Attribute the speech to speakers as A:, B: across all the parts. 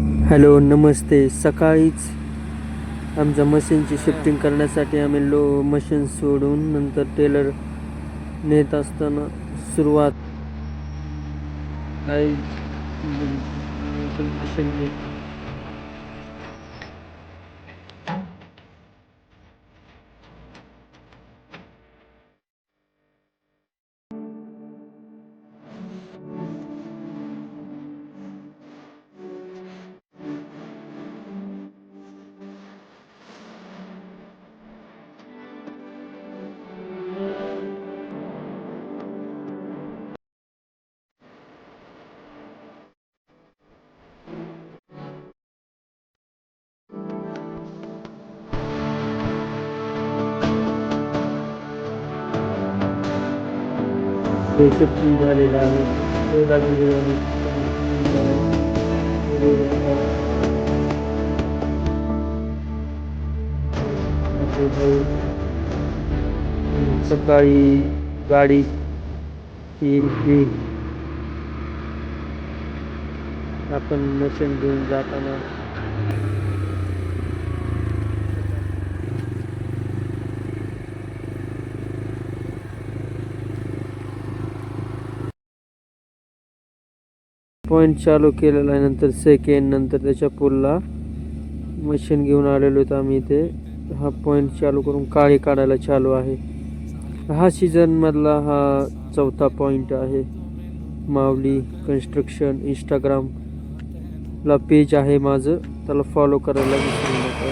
A: Hello नमस्ते. सकाळीच आमच्या मशीनची शिफ्टिंग करण्यासाठी आम्ही लो मशीन सोडून नंतर टेलर नेत असताना सुरुवात. काही मशीन शिफ्टिंग झालेलं आहे ते सकाळी गाडी आपण मशीन घेऊन जाताना पॉईंट चालू केलेला आहे. नंतर सेकंड नंतर त्याच्या पुलला मशीन घेऊन आलेलो होतो आम्ही इथे. हा पॉईंट चालू करून काळी काढायला चालू आहे. हा सीझनमधला हा चौथा पॉईंट आहे. माऊली कन्स्ट्रक्शन इंस्टाग्रामला पेज आहे माझं. त्याला फॉलो करायला विसरू नका.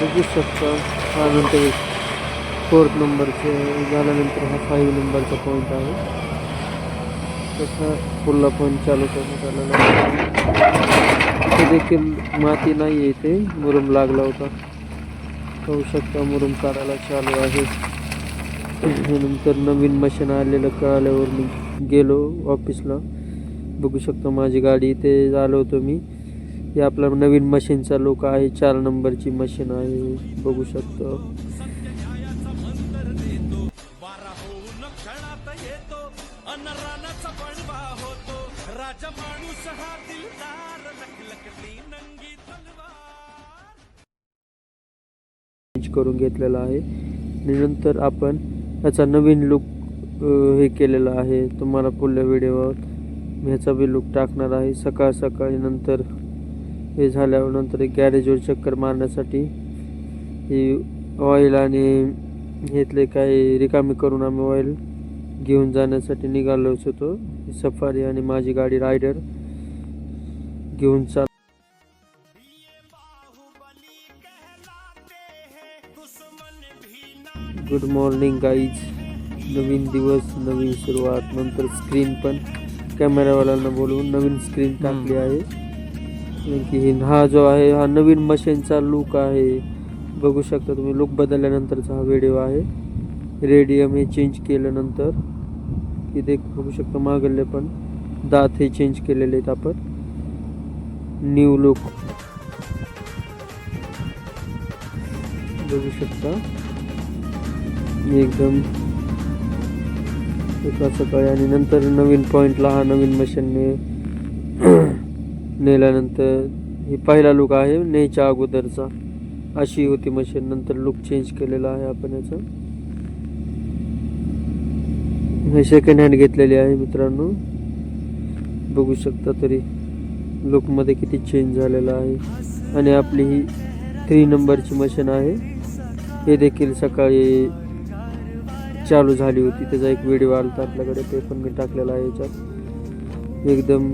A: बघू शकता. हा नंतर फोर्थ नंबरचं झाल्यानंतर हा फाईव्ह नंबरचा पॉईंट आहे. तसं पुढला पण चालू करण्यात आलेला इथे देखील माती नाही आहे इथे. मुरुम लागला होता. पाहू शकता मुरुम काढायला चालू आहे. नंतर नवीन मशीन आलेलं कळाल्यावर मी गेलो ऑफिसला बघू शकता माझी गाडी इथे आलो होतो मी. हे आपला नवीन मशीनचा लोक आहे. चार नंबरची मशीन आहे. बघू शकता.
B: अन रानाचा होतो. राजा माणूस हा दिलदार. नंगी तलवार.
A: चेंज करून घेतलेला आहे. आणि नंतर आपण याचा नवीन लुक हे केलेला आहे. तुम्हाला पुढल्या व्हिडिओवर ह्याचा बी लुक टाकणार आहे. सकाळ सकाळी नंतर हे झाल्यावर नंतर एक गॅरेजवर चक्कर मारण्यासाठी ही ऑइल आणि घेतले काही रिकामी करून आम्ही ऑइल घेऊन जाण्यासाठी निघालोच होतो. सफारी आणि माझी गाडी रायडर घेऊन चाल गुड मॉर्निंग गाईज नवीन दिवस नवीन सुरुवात. नंतर स्क्रीन पण. कॅमेरावाल्यांना बोलवून नवीन स्क्रीन टाकली आहे. हे- हा जो आहे हा नवीन मशीनचा लुक आहे. बघू शकता तुम्ही लुक बदलल्यानंतरचा हा व्हिडिओ आहे. रेडियम हे चेंज केल्यानंतर. इथे बघू शकतो मागले पण दात हे चेंज केलेले आहेत आपण. न्यू लुक बघू शकता. एकदम एका सकाळी आणि नंतर नवीन पॉईंटला हा नवीन मशीनने नेल्यानंतर हे पहिला लुक आहे नेच्या अगोदरचा. अशी होती मशीन नंतर लुक चेंज केलेला आहे आपण याचा. हे सेकंड हँड घेतलेली आहे मित्रांनो. बघू शकता तरी लुकमध्ये किती चेंज झालेला आहे. आणि आपली ही थ्री नंबरची मशीन आहे. हे देखील सकाळी चालू झाली होती. त्याचा एक व्हिडिओ आला होता आपल्याकडे. ते पण मी टाकलेला आहे याच्यात. एकदम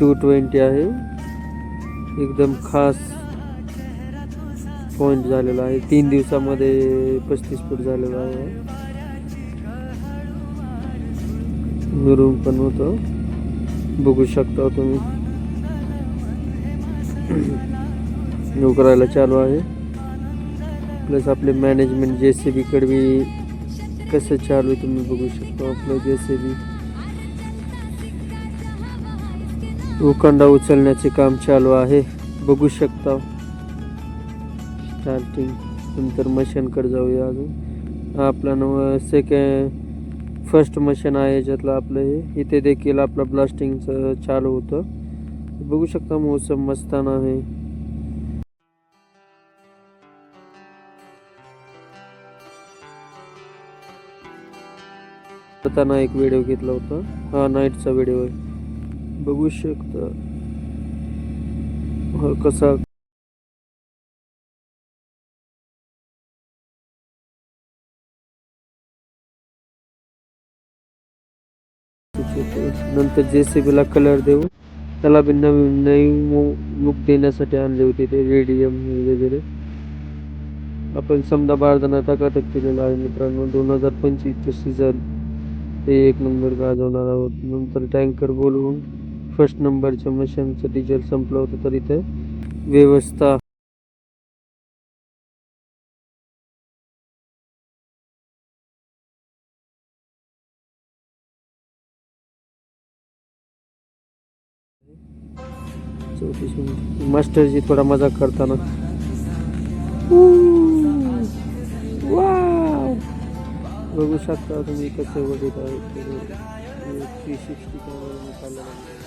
A: टू ट्वेंटी आहे. एकदम खास पॉईंट झालेला आहे. तीन दिवसामध्ये पस्तीस फूट झालेला आहे. रूम पण होतं. बघू शकता तुम्ही. करायला चालू आहे. प्लस आपले मॅनेजमेंट जे सी बीकडे बी कसं चालू आहे तुम्ही बघू शकता आपलं जे सी बी उखंडा उचलण्याचे काम चालू आहे. बघू शकता. स्टार्टिंग नंतर मशीनकडे जाऊया अजून. आपला नव सेकंड फर्स्ट मशीन आहे याच्यातलं आपलं हे. इथे देखील आपलं ब्लास्टिंगचं चालू होतं. बघू शकता मोसम मस्तान आहे. करताना एक व्हिडिओ घेतला होता. हा नाईटचा व्हिडिओ आहे. बघू शकता. हा कसा नंतर जेसीबीला कलर देऊन त्याला बी नवीन नवीन लुक देण्यासाठी आणले होते ते रेडियम वगैरे. आपण समजा बारदाना टाकाटक केलेला आहे मित्रांनो दोन हजार पंचवीसचं सीझन ते एक नंबर गाजवणार आहोत. नंतर टँकर बोलवून फर्स्ट नंबरच्या मशीनचं डिझेल संपलं होतं तर इथे व्यवस्था चौतीस मिनिट मास्टरजी थोडा मजाक करताना. बघू शकता तुम्ही कसं बघित आहे थ्री सिक्स्टी कॅमेरा